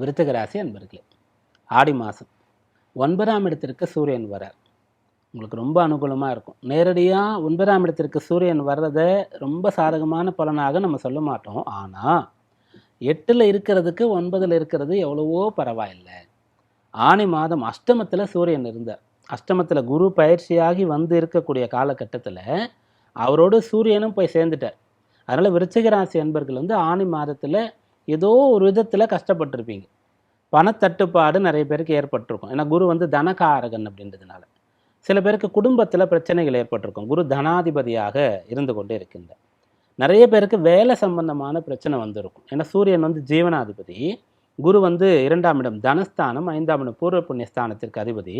விருச்சிக ராசி அன்பர்களே ஆடி மாதம் ஒன்பதாம் இடத்திற்கு சூரியன் வரார் உங்களுக்கு ரொம்ப அனுகூலமாக இருக்கும். நேரடியாக ஒன்பதாம் இடத்திற்கு சூரியன் வர்றதை ரொம்ப சாதகமான பலனாக நம்ம சொல்ல மாட்டோம். ஆனால் எட்டில் இருக்கிறதுக்கு ஒன்பதில் இருக்கிறது எவ்வளவோ பரவாயில்லை. ஆணி மாதம் அஷ்டமத்தில் சூரியன் இருந்தார். அஷ்டமத்தில் குரு பயிற்சியாகி வந்து இருக்கக்கூடிய காலகட்டத்தில் அவரோடு சூரியனும் போய் சேர்ந்துட்டார். அதனால் விருச்சிக ராசி அன்பர்கள் வந்து ஆணி மாதத்தில் ஏதோ ஒரு விதத்தில் கஷ்டப்பட்டிருப்பீங்க. பணத்தட்டுப்பாடு நிறைய பேருக்கு ஏற்பட்டிருக்கும். ஏன்னா குரு வந்து தனகாரகன் அப்படின்றதுனால. சில பேருக்கு குடும்பத்தில் பிரச்சனைகள் ஏற்பட்டிருக்கும். குரு தனாதிபதியாக இருந்து கொண்டு இருக்கின்ற நிறைய பேருக்கு வேலை சம்பந்தமான பிரச்சனை வந்திருக்கும். ஏன்னா சூரியன் வந்து ஜீவனாதிபதி. குரு வந்து இரண்டாம் இடம் தனஸ்தானம் ஐந்தாம் இடம் பூர்வ புண்ணியஸ்தானத்திற்கு அதிபதி.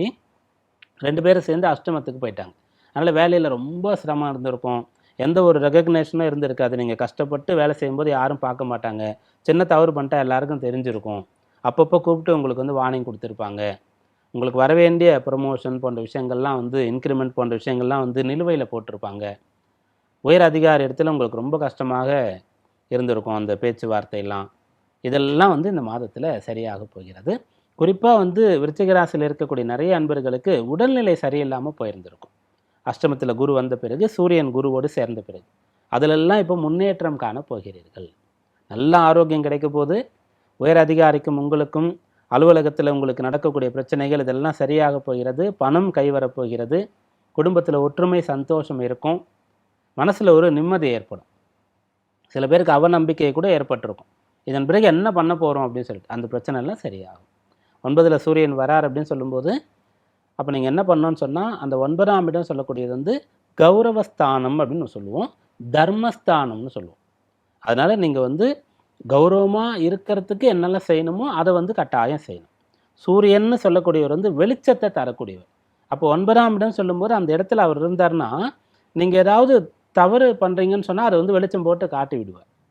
ரெண்டு பேரும் சேர்ந்து அஷ்டமத்துக்கு போயிட்டாங்க. அதனால் வேலையில் ரொம்ப சிரமம் இருந்திருக்கும். எந்த ஒரு ரெகக்னேஷனும் இருந்திருக்காது. நீங்கள் கஷ்டப்பட்டு வேலை செய்யும்போது யாரும் பார்க்க மாட்டாங்க. சின்ன தவறு பண்ணிட்டா எல்லாருக்கும் தெரிஞ்சிருக்கும். அப்பப்போ கூப்பிட்டு உங்களுக்கு வந்து வார்னிங் கொடுத்துருப்பாங்க. உங்களுக்கு வர வேண்டிய ப்ரொமோஷன் போன்ற விஷயங்கள்லாம் வந்து இன்க்ரிமெண்ட் போன்ற விஷயங்கள்லாம் வந்து நிலுவையில் போட்டிருப்பாங்க. உயர் அதிகார இடத்துல உங்களுக்கு ரொம்ப கஷ்டமாக இருந்திருக்கும் அந்த பேச்சுவார்த்தையெல்லாம். இதெல்லாம் வந்து இந்த மாதத்தில் சரியாக போகிறது. குறிப்பாக வந்து விருச்சிகராசியில் இருக்கக்கூடிய நிறைய அன்பர்களுக்கு உடல்நிலை சரியில்லாமல் போயிருந்திருக்கும். அஷ்டமத்தில் குரு வந்த பிறகு சூரியன் குருவோடு சேர்ந்த பிறகு. அதிலெல்லாம் இப்போ முன்னேற்றம் காண போகிறீர்கள். நல்ல ஆரோக்கியம் கிடைக்க போது உயர் அதிகாரிக்கும் உங்களுக்கும் அலுவலகத்தில் உங்களுக்கு நடக்கக்கூடிய பிரச்சனைகள் இதெல்லாம் சரியாக போகிறது பணம் கைவரப்போகிறது குடும்பத்தில் ஒற்றுமை சந்தோஷம் இருக்கும் மனசில் ஒரு நிம்மதி ஏற்படும். சில பேருக்கு அவநம்பிக்கை கூட ஏற்பட்டிருக்கும். இதன் பிறகு என்ன பண்ண போகிறோம் அப்படின்னு சொல்லிட்டு அந்த பிரச்சனை எல்லாம் சரியாகும். ஒன்பதில் சூரியன் வரார் அப்படின்னு சொல்லும்போது அப்போ நீங்கள் என்ன பண்ணோன்னு சொன்னால் அந்த ஒன்பதாம் இடம் சொல்லக்கூடியது வந்து கௌரவஸ்தானம் அப்படின்னு சொல்லுவோம். தர்மஸ்தானம்னு சொல்லுவோம். அதனால் நீங்கள் வந்து கௌரவமாக இருக்கிறதுக்கு என்னெல்லாம் செய்யணுமோ அதை வந்து கட்டாயம் செய்யணும். சூரியன்னு சொல்லக்கூடியவர் வந்து வெளிச்சத்தை தரக்கூடியவர். அப்போ ஒன்பதாம் இடம் சொல்லும்போது அந்த இடத்துல அவர் இருந்தார்னா நீங்கள் ஏதாவது தவறு பண்ணுறீங்கன்னு சொன்னால் அதை வந்து வெளிச்சம் போட்டு காட்டி விடுவார்